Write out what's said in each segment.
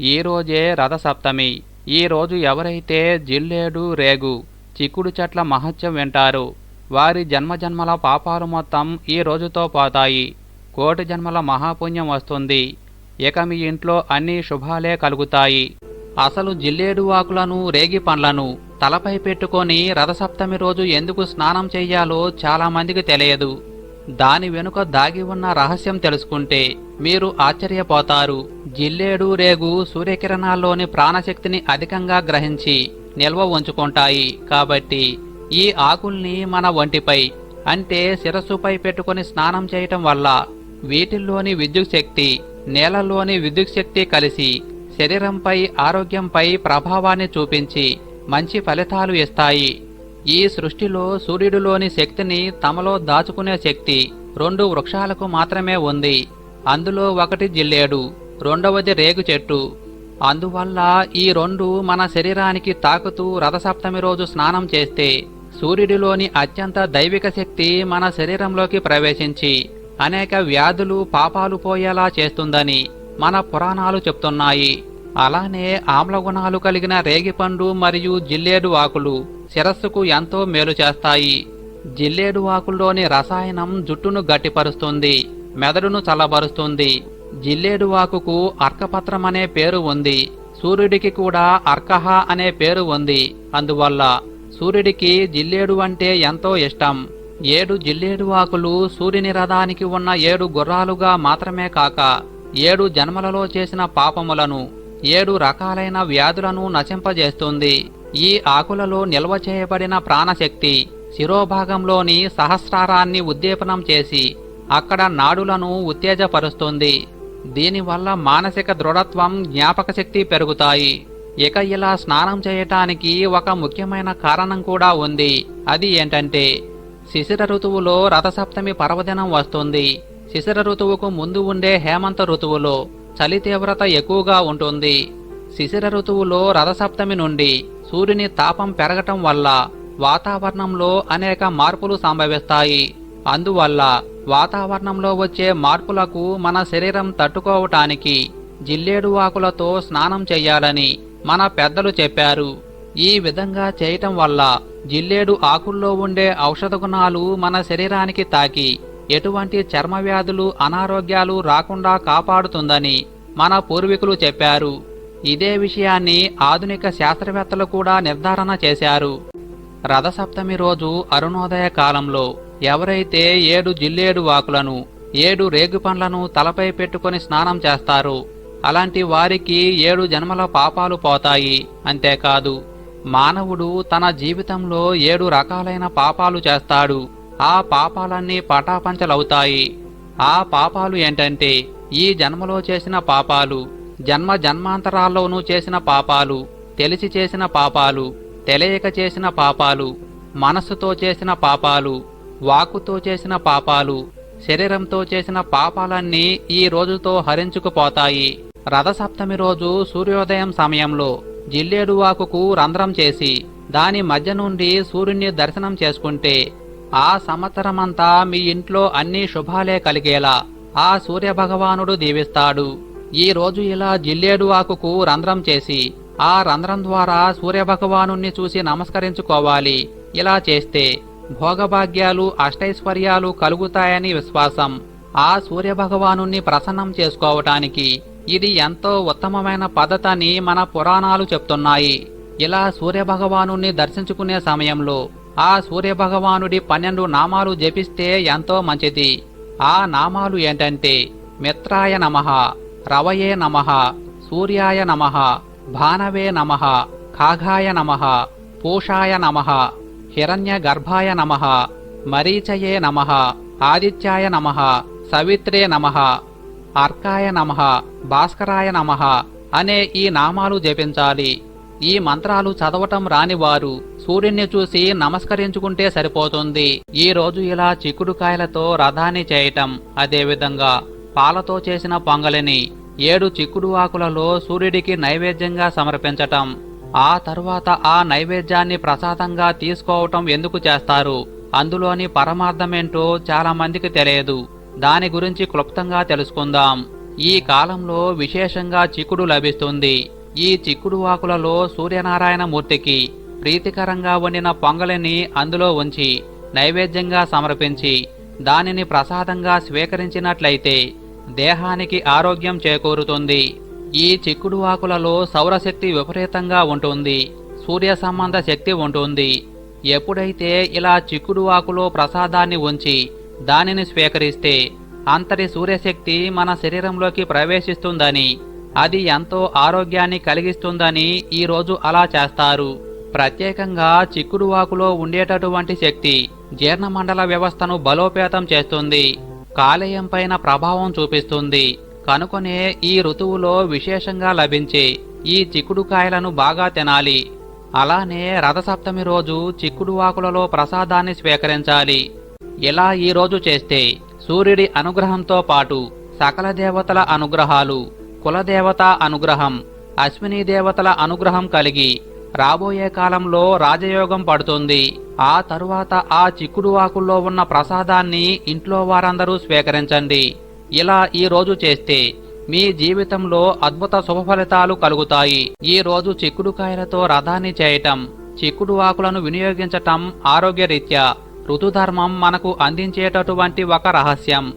ఈరోజే రథసప్తమి. ఈరోజు ఎవరైతే జిల్లేడు రేగు చిక్కుడు చెట్ల మహత్యం వింటారు వారి జన్మజన్మల పాపాలు మొత్తం ఈ రోజుతో పోతాయి. కోటి జన్మల మహాపుణ్యం వస్తుంది. ఇక మీ ఇంట్లో అన్ని శుభాలే కలుగుతాయి. అసలు జిల్లేడు ఆకులను రేగి పండ్లను తలపై పెట్టుకొని రథసప్తమి రోజు ఎందుకు స్నానం చెయ్యాలో చాలామందికి తెలియదు. దాని వెనుక దాగి ఉన్న రహస్యం తెలుసుకుంటే మీరు ఆశ్చర్యపోతారు. జిల్లేడు రేగు సూర్యకిరణాల్లోని ప్రాణశక్తిని అధికంగా గ్రహించి నిల్వ ఉంచుకుంటాయి. కాబట్టి ఈ ఆకుల్ని మన ఒంటిపై అంటే శిరస్సుపై పెట్టుకొని స్నానం చేయటం వల్ల వీటిల్లోని విద్యుత్ శక్తి నేలలోని విద్యుత్ శక్తి కలిసి శరీరంపై ఆరోగ్యంపై ప్రభావాన్ని చూపించి మంచి ఫలితాలు ఇస్తాయి. ఈ సృష్టిలో సూర్యుడిలోని శక్తిని తమలో దాచుకునే శక్తి రెండు వృక్షాలకు మాత్రమే ఉంది. అందులో ఒకటి జిల్లేడు రెండవది రేగు చెట్టు. అందువల్ల ఈ రెండు మన శరీరానికి తాకుతూ రథసప్తమి రోజు స్నానం చేస్తే సూర్యుడిలోని అత్యంత దైవిక శక్తి మన శరీరంలోకి ప్రవేశించి అనేక వ్యాధులు పాపాలు పోయేలా చేస్తుందని మన పురాణాలు చెప్తున్నాయి. అలానే ఆమ్ల గుణాలు కలిగిన రేగిపండు మరియు జిల్లేడు ఆకులు శిరస్సుకు ఎంతో మేలు చేస్తాయి. జిల్లేడు ఆకుల్లోని రసాయనం జుట్టును గట్టిపరుస్తుంది మెదడును చల్లబరుస్తుంది. జిల్లేడు ఆకుకు అర్కపత్రం అనే పేరు ఉంది సూర్యుడికి కూడా అర్కహ అనే పేరు ఉంది. అందువల్ల సూర్యుడికి జిల్లేడు అంటే ఎంతో ఇష్టం. ఏడు జిల్లేడు ఆకులు సూర్యుని రథానికి ఉన్న ఏడు గుర్రాలుగా మాత్రమే కాక ఏడు జన్మలలో చేసిన పాపములను ఏడు రకాలైన వ్యాధులను నశింపజేస్తుంది. ఈ ఆకులలో నిల్వ చేయబడిన ప్రాణశక్తి శిరోభాగంలోని సహస్రారాన్ని ఉద్దీపనం చేసి అక్కడ నాడులను ఉత్తేజపరుస్తుంది. దీనివల్ల మానసిక దృఢత్వం జ్ఞాపక శక్తి పెరుగుతాయి. ఇక ఇలా స్నానం చేయటానికి ఒక ముఖ్యమైన కారణం కూడా ఉంది. అది ఏంటంటే శిశిర ఋతువులో రథసప్తమి పర్వదినం వస్తుంది. శిశిర ఋతువుకు ముందు ఉండే హేమంత ఋతువులో చలి తీవ్రత ఎక్కువగా ఉంటుంది. శిశిర ఋతువులో రథసప్తమి నుండి సూర్యుని తాపం పెరగటం వల్ల వాతావరణంలో అనేక మార్పులు సంభవిస్తాయి. అందువల్ల వాతావరణంలో వచ్చే మార్పులకు మన శరీరం తట్టుకోవటానికి జిల్లేడు ఆకులతో స్నానం చేయాలని మన పెద్దలు చెప్పారు. ఈ విధంగా చేయటం వల్ల జిల్లేడు ఆకుల్లో ఉండే ఔషధ గుణాలు మన శరీరానికి తాకి ఎటువంటి చర్మ వ్యాధులు అనారోగ్యాలు రాకుండా కాపాడుతుందని మన పూర్వీకులు చెప్పారు. ఇదే విషయాన్ని ఆధునిక శాస్త్రవేత్తలు కూడా నిర్ధారణ చేశారు. రథసప్తమి రోజు అరుణోదయ కాలంలో ఎవరైతే ఏడు జిల్లేడు వాకులను ఏడు రేగు పండ్లను తలపై పెట్టుకుని స్నానం చేస్తారో అలాంటి వారికి ఏడు జన్మల పాపాలు పోతాయి. అంతేకాదు మానవుడు తన జీవితంలో ఏడు రకాలైన పాపాలు చేస్తాడు. ఆ పాపాలన్నీ పటాపంచలవుతాయి. ఆ పాపాలు ఏంటంటే ఈ జన్మలో చేసిన పాపాలు జన్మ జన్మాంతరాల్లోనూ చేసిన పాపాలు తెలిసి చేసిన పాపాలు తెలియక చేసిన పాపాలు మనస్సుతో చేసిన పాపాలు వాకుతో చేసిన పాపాలు శరీరంతో చేసిన పాపాలన్నీ ఈ రోజుతో హరించుకుపోతాయి. రథసప్తమి రోజు సూర్యోదయం సమయంలో జిల్లేడు వాకుకు రంధ్రం చేసి దాని మధ్య నుండి సూర్యుని దర్శనం చేసుకుంటే ఆ సంవత్సరమంతా మీ ఇంట్లో అన్ని శుభాలే కలిగేలా ఆ సూర్య భగవానుడు దీవిస్తాడు. ఈ రోజు ఇలా జిల్లేడు ఆకుకు రంధ్రం చేసి ఆ రంధ్రం ద్వారా సూర్యభగవాను చూసి నమస్కరించుకోవాలి. ఇలా చేస్తే భోగభాగ్యాలు అష్టైశ్వర్యాలు కలుగుతాయని విశ్వాసం. ఆ సూర్యభగవాను ప్రసన్నం చేసుకోవటానికి ఇది ఎంతో ఉత్తమమైన పద్ధతని మన పురాణాలు చెప్తున్నాయి. ఇలా సూర్యభగవాను దర్శించుకునే సమయంలో ఆ సూర్యభగవానుడి పన్నెండు నామాలు జపిస్తే ఎంతో మంచిది. ఆ నామాలు ఏంటంటే మిత్రాయ నమః రవయే నమః సూర్యాయ నమః భానవే నమః కాఘాయ నమః పూషాయ నమః హిరణ్య గర్భాయ నమః మరీచయే నమః ఆదిత్యాయ నమః సవిత్రే నమః అర్కాయ నమః భాస్కరాయ నమః అనే ఈ నామాలు జపించాలి. ఈ మంత్రాలు చదవటం రానివారు సూర్యుని చూసి నమస్కరించుకుంటే సరిపోతుంది. ఈ రోజు ఇలా చిక్కుడుకాయలతో రథాన్ని చేయటం. అదేవిధంగా పాలతో చేసిన పొంగలిని ఏడు చిక్కుడు ఆకులలో సూర్యుడికి నైవేద్యంగా సమర్పించటం. ఆ తరువాత ఆ నైవేద్యాన్ని ప్రసాదంగా తీసుకోవటం ఎందుకు చేస్తారు? అందులోని పరమార్థమేంటో చాలా మందికి తెలియదు. దాని గురించి క్లుప్తంగా తెలుసుకుందాం. ఈ కాలంలో విశేషంగా చిక్కుడు లభిస్తుంది. ఈ చిక్కుడు ఆకులలో సూర్యనారాయణ మూర్తికి ప్రీతికరంగా వండిన పొంగలిని అందులో ఉంచి నైవేద్యంగా సమర్పించి దానిని ప్రసాదంగా స్వీకరించినట్లయితే దేహానికి ఆరోగ్యం చేకూరుతుంది. ఈ చిక్కుడు ఆకులలో సౌరశక్తి విపరీతంగా ఉంటుంది సూర్య సంబంధ శక్తి ఉంటుంది. ఎప్పుడైతే ఇలా చిక్కుడు ఆకులో ప్రసాదాన్ని ఉంచి దానిని స్వీకరిస్తే అంతటి సూర్యశక్తి మన శరీరంలోకి ప్రవేశిస్తుందని అది ఎంతో ఆరోగ్యాన్ని కలిగిస్తుందని ఈరోజు అలా చేస్తారు. ప్రత్యేకంగా చిక్కుడువాకులో ఉండేటటువంటి శక్తి జీర్ణమండల వ్యవస్థను బలోపేతం చేస్తుంది. కాలేయం పైన ప్రభావం చూపిస్తుంది. కనుకొనే ఈ ఋతువులో విశేషంగా లభించే ఈ చిక్కుడుకాయలను బాగా తినాలి. అలానే రథసప్తమి రోజు చిక్కుడువాకులలో ప్రసాదాన్ని స్వీకరించాలి. ఇలా ఈ రోజు చేస్తే సూర్యుడి అనుగ్రహంతో పాటు సకల దేవతల అనుగ్రహాలు కులదేవత అనుగ్రహం అశ్విని దేవతల అనుగ్రహం కలిగి రాబోయే కాలంలో రాజయోగం పడుతుంది. ఆ తరువాత ఆ చిక్కుడువాకుల్లో ఉన్న ప్రసాదాన్ని ఇంట్లో వారందరూ స్వీకరించండి. ఇలా ఈ రోజు చేస్తే మీ జీవితంలో అద్భుత శుభ ఫలితాలు కలుగుతాయి. ఈ రోజు చిక్కుడుకాయలతో రథాన్ని చేయటం చిక్కుడు ఆకులను వినియోగించటం ఆరోగ్యరీత్యా ఋతుధర్మం మనకు అందించేటటువంటి ఒక రహస్యం.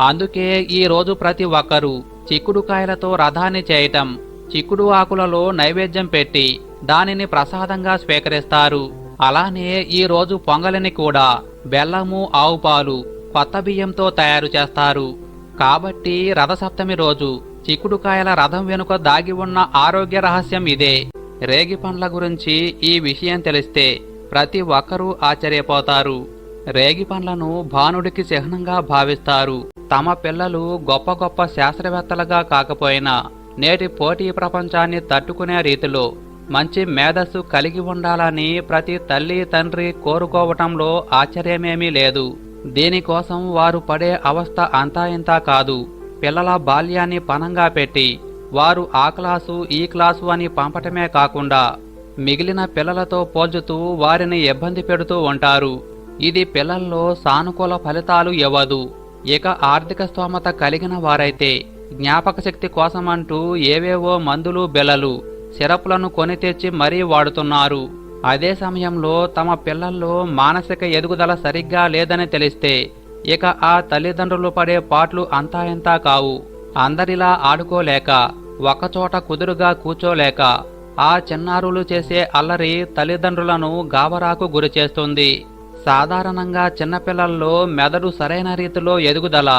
అందుకే ఈ రోజు ప్రతి ఒక్కరూ చిక్కుడుకాయలతో రథాన్ని చేయటం చిక్కుడు ఆకులలో నైవేద్యం పెట్టి దానిని ప్రసాదంగా స్వీకరిస్తారు. అలానే ఈ రోజు పొంగలిని కూడా బెల్లము ఆవుపాలు కొత్త బియ్యంతో తయారు చేస్తారు. కాబట్టి రథసప్తమి రోజు చిక్కుడుకాయల రథం వెనుక దాగి ఉన్న ఆరోగ్య రహస్యం ఇదే. రేగి పండ్ల గురించి ఈ విషయం తెలిస్తే ప్రతి ఒక్కరూ ఆశ్చర్యపోతారు. రేగి పండ్లను భానుడికి చిహ్నంగా భావిస్తారు. తమ పిల్లలు గొప్ప గొప్ప శాస్త్రవేత్తలుగా కాకపోయినా నేటి పోటీ ప్రపంచాన్ని తట్టుకునే రీతిలో మంచి మేధస్సు కలిగి ఉండాలని ప్రతి తల్లి తండ్రి కోరుకోవటంలో ఆశ్చర్యమేమీ లేదు. దీనికోసం వారు పడే అవస్థ అంతా ఇంతా కాదు. పిల్లల బాల్యాన్ని పనంగా పెట్టి వారు ఆ క్లాసు ఈ క్లాసు అని పంపటమే కాకుండా మిగిలిన పిల్లలతో పోల్చుతూ వారిని ఇబ్బంది పెడుతూ ఉంటారు. ఇది పిల్లల్లో సానుకూల ఫలితాలు ఇవ్వదు. ఇక ఆర్థిక స్తోమత కలిగిన వారైతే జ్ఞాపక శక్తి కోసమంటూ ఏవేవో మందులు బెల్లలు సిరప్లను కొని తెచ్చి మరీ వాడుతున్నారు. అదే సమయంలో తమ పిల్లల్లో మానసిక ఎదుగుదల సరిగ్గా లేదని తెలిస్తే ఇక ఆ తల్లిదండ్రులు పడే పాట్లు అంతా ఇంతా కావు. అందరిలా ఆడుకోలేక ఒకచోట కుదురుగా కూర్చోలేక ఆ చిన్నారులు చేసే అల్లరి తల్లిదండ్రులను గాబరాకు గురిచేస్తుంది సాధారణంగా చిన్నపిల్లల్లో మెదడు సరైన రీతిలో ఎదుగుదల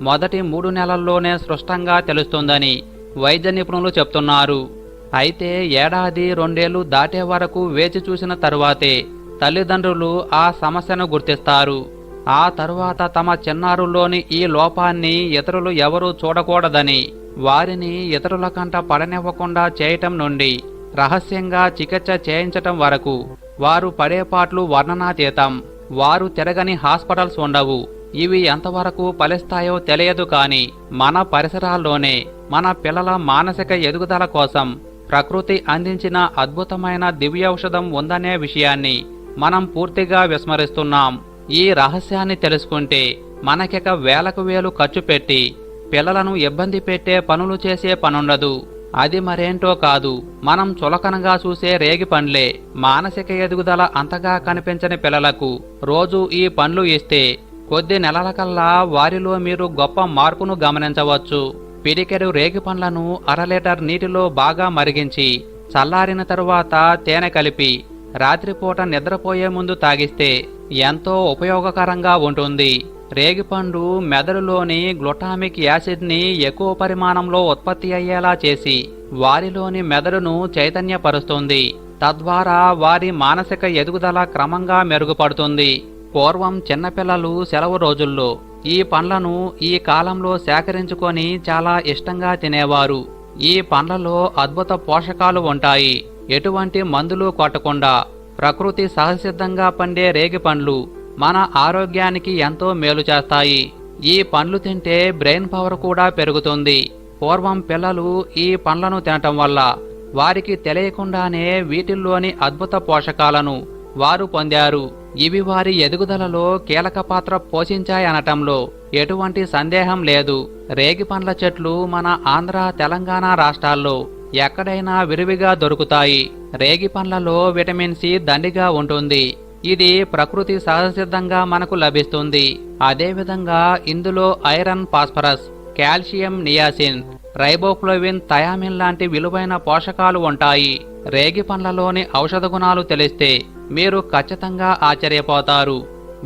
మొదటి మూడు నెలల్లోనే స్పష్టంగా తెలుస్తుందని వైద్య నిపుణులు చెప్తున్నారు. అయితే ఏడాది రెండేళ్ళు దాటే వరకు వేచి చూసిన తరువాతే తల్లిదండ్రులు ఆ సమస్యను గుర్తిస్తారు. ఆ తరువాత తమ చిన్నారుల్లోని ఈ లోపాన్ని ఇతరులు ఎవరూ చూడకూడదని వారిని ఇతరుల కంట పడనివ్వకుండా చేయటం నుండి రహస్యంగా చికిత్స చేయించటం వరకు వారు పడే పాట్లు వర్ణనాతీతం. వారు తిరగని హాస్పిటల్స్ ఉండవు. ఇవి ఎంతవరకు ఫలిస్తాయో తెలియదు కాని మన పరిసరాల్లోనే మన పిల్లల మానసిక ఎదుగుదల కోసం ప్రకృతి అందించిన అద్భుతమైన దివ్యౌషధం ఉందనే విషయాన్ని మనం పూర్తిగా విస్మరిస్తున్నాం. ఈ రహస్యాన్ని తెలుసుకుంటే మనకిక వేలకు వేలు ఖర్చు పెట్టి పిల్లలను ఇబ్బంది పెట్టే పనులు చేసే పనుండదు. అది మరేంటో కాదు మనం చులకనగా చూసే రేగి పండ్లే మానసిక ఎదుగుదల అంతగా కనిపించని పిల్లలకు రోజు ఈ పండ్లు ఇస్తే కొద్ది నెలల కల్లా వారిలో మీరు గొప్ప మార్పును గమనించవచ్చు. పిడికెడు రేగి పండ్లను అర లీటర్ నీటిలో బాగా మరిగించి చల్లారిన తరువాత తేనె కలిపి రాత్రిపూట నిద్రపోయే ముందు తాగిస్తే ఎంతో ఉపయోగకరంగా ఉంటుంది. రేగిపండు మెదడులోని గ్లుటామిక్ యాసిడ్ని ఎక్కువ పరిమాణంలో ఉత్పత్తి అయ్యేలా చేసి వారిలోని మెదడును చైతన్యపరుస్తుంది. తద్వారా వారి మానసిక ఎదుగుదల క్రమంగా మెరుగుపడుతుంది. పూర్వం చిన్నపిల్లలు సెలవు రోజుల్లో ఈ పండ్లను ఈ కాలంలో సేకరించుకొని చాలా ఇష్టంగా తినేవారు. ఈ పండ్లలో అద్భుత పోషకాలు ఉంటాయి. ఎటువంటి మందులు కొట్టకుండా ప్రకృతి సహసిద్ధంగా పండే రేగి పండ్లు మన ఆరోగ్యానికి ఎంతో మేలు చేస్తాయి. ఈ పండ్లు తింటే బ్రెయిన్ పవర్ కూడా పెరుగుతుంది. పూర్వం పిల్లలు ఈ పండ్లను తినటం వల్ల వారికి తెలియకుండానే వీటిల్లోని అద్భుత పోషకాలను వారు పొందారు. ఇవి వారి ఎదుగుదలలో కీలక పాత్ర పోషించాయనటంలో ఎటువంటి సందేహం లేదు. రేగి పండ్ల చెట్లు మన ఆంధ్ర తెలంగాణ రాష్ట్రాల్లో ఎక్కడైనా విరివిగా దొరుకుతాయి. రేగి పండ్లలో విటమిన్ సి దండిగా ఉంటుంది. ఇది ప్రకృతి సహజసిద్ధంగా మనకు లభిస్తుంది. అదేవిధంగా ఇందులో iron phosphorus calcium niacin riboflavin thiamine లాంటి విలువైన పోషకాలు ఉంటాయి. రేగి పండ్లలోని ఔషధ గుణాలు తెలిస్తే మీరు ఖచ్చితంగా ఆశ్చర్యపోతారు.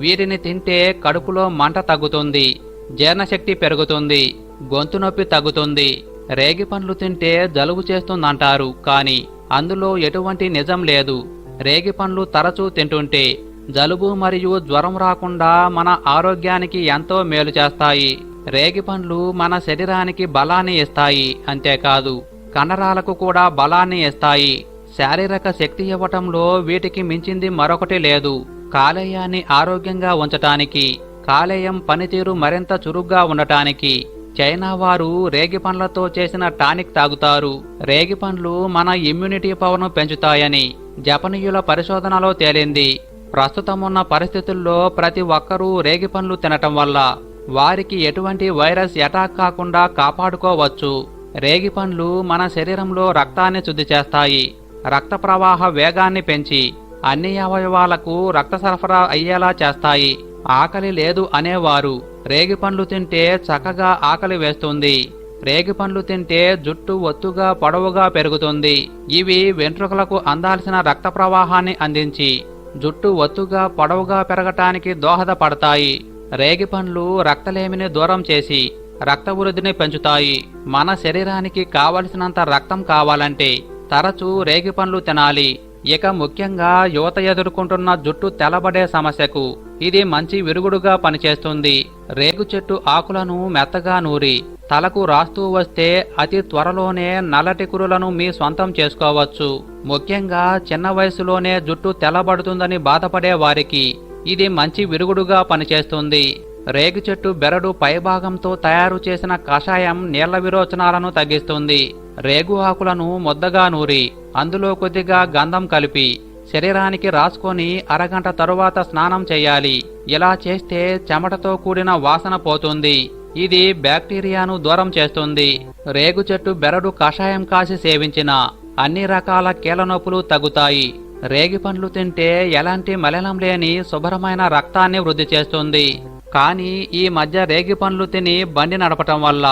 వీటిని తింటే కడుపులో మంట తగ్గుతుంది జీర్ణశక్తి పెరుగుతుంది గొంతు నొప్పి తగ్గుతుంది. రేగి పండ్లు తింటే జలుబు చేస్తుందంటారు కానీ అందులో ఎటువంటి నిజం లేదు. రేగి పండ్లు తరచూ తింటుంటే జలుబు మరియు జ్వరం రాకుండా మన ఆరోగ్యానికి ఎంతో మేలు చేస్తాయి. రేగి పండ్లు మన శరీరానికి బలాన్ని ఇస్తాయి అంతేకాదు కండరాలకు కూడా బలాన్ని ఇస్తాయి. శారీరక శక్తి ఇవ్వటంలో వీటికి మించింది మరొకటి లేదు. కాలేయాన్ని ఆరోగ్యంగా ఉంచటానికి కాలేయం పనితీరు మరింత చురుగ్గా ఉండటానికి చైనా వారు రేగి పండ్లతో చేసిన టానిక్ తాగుతారు. రేగి పండ్లు మన ఇమ్యూనిటీ పవర్ను పెంచుతాయని జపనీయుల పరిశోధనలో తేలింది. ప్రస్తుతం ఉన్న పరిస్థితుల్లో ప్రతి ఒక్కరూ రేగి పండ్లు తినటం వల్ల వారికి ఎటువంటి వైరస్ అటాక్ కాకుండా కాపాడుకోవచ్చు. రేగి పండ్లు మన శరీరంలో రక్తాన్ని శుద్ధి చేస్తాయి. రక్త ప్రవాహ వేగాన్ని పెంచి అన్ని అవయవాలకు రక్త సరఫరా అయ్యేలా చేస్తాయి. ఆకలి లేదు అనేవారు రేగి పండ్లు తింటే చక్కగా ఆకలి వేస్తుంది. రేగి పండ్లు తింటే జుట్టు ఒత్తుగా పొడవుగా పెరుగుతుంది. ఇవి వెంట్రుకలకు అందాల్సిన రక్త ప్రవాహాన్ని అందించి జుట్టు ఒత్తుగా పొడవుగా పెరగటానికి దోహదపడతాయి. రేగి పండ్లు రక్తలేమిని దూరం చేసి రక్త వృద్ధిని పెంచుతాయి. మన శరీరానికి కావలసినంత రక్తం కావాలంటే తరచూ రేగి పండ్లు తినాలి. ఇక ముఖ్యంగా యువత ఎదుర్కొంటున్న జుట్టు తెల్లబడే సమస్యకు ఇది మంచి విరుగుడుగా పనిచేస్తుంది. రేగు చెట్టు ఆకులను మెత్తగా నూరి తలకు రాస్తూ వస్తే అతి త్వరలోనే నల్లటి కురులను మీ సొంతం చేసుకోవచ్చు. ముఖ్యంగా చిన్న వయసులోనే జుట్టు తెల్లబడుతుందని బాధపడే వారికి ఇది మంచి విరుగుడుగా పనిచేస్తుంది. రేగు చెట్టు బెరడు పైభాగంతో తయారు చేసిన కషాయం నీళ్ళ విరోచనాలను తగ్గిస్తుంది. రేగు ఆకులను ముద్దగా నూరి అందులో కొద్దిగా గంధం కలిపి శరీరానికి రాసుకొని అరగంట తరువాత స్నానం చేయాలి. ఇలా చేస్తే చెమటతో కూడిన వాసన పోతుంది. ఇది బ్యాక్టీరియాను దూరం చేస్తుంది. రేగు చెట్టు బెరడు కషాయం కాసి సేవించిన అన్ని రకాల కీలనొప్పులు తగ్గుతాయి. రేగి పండ్లు తింటే ఎలాంటి మలినం లేని శుభ్రమైన రక్తాన్ని వృద్ధి చేస్తుంది. కానీ ఈ మధ్య రేగి పండ్లు తిని బండి నడపటం వల్ల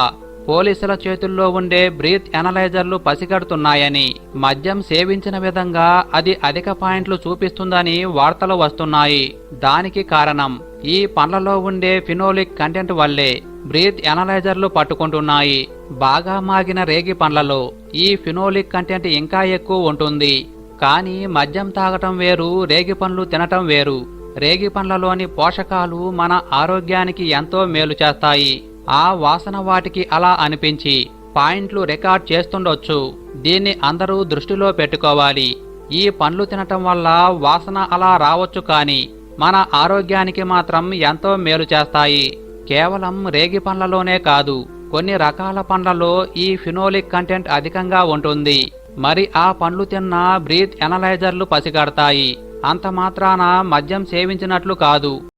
పోలీసుల చేతుల్లో ఉండే బ్రీత్ ఎనలైజర్లు పసిగడుతున్నాయని మద్యం సేవించిన విధంగా అది అధిక పాయింట్లు చూపిస్తుందని వార్తలు వస్తున్నాయి. దానికి కారణం ఈ పండ్లలో ఉండే ఫినోలిక్ కంటెంట్ వల్లే బ్రీత్ ఎనలైజర్లు పట్టుకుంటున్నాయి. బాగా మాగిన రేగి పండ్లలో ఈ ఫినోలిక్ కంటెంట్ ఇంకా ఎక్కువ ఉంటుంది. కానీ మద్యం తాగటం వేరు రేగి పండ్లు తినటం వేరు. రేగి పండ్లలోని పోషకాలు మన ఆరోగ్యానికి ఎంతో మేలు చేస్తాయి. ఆ వాసన వాటికి అలా అనిపించి పాయింట్లు రికార్డ్ చేస్తుండొచ్చు. దీన్ని అందరూ దృష్టిలో పెట్టుకోవాలి. ఈ పండ్లు తినటం వల్ల వాసన అలా రావచ్చు కానీ మన ఆరోగ్యానికి మాత్రం ఎంతో మేలు చేస్తాయి. కేవలం రేగి పండ్లలోనే కాదు కొన్ని రకాల పండ్లలో ఈ ఫినోలిక్ కంటెంట్ అధికంగా ఉంటుంది. మరి ఆ పండ్లు తిన్న బ్రీత్ ఎనలైజర్లు పసిగడతాయి. అంత మాత్రాన మద్యం సేవించినట్లు కాదు.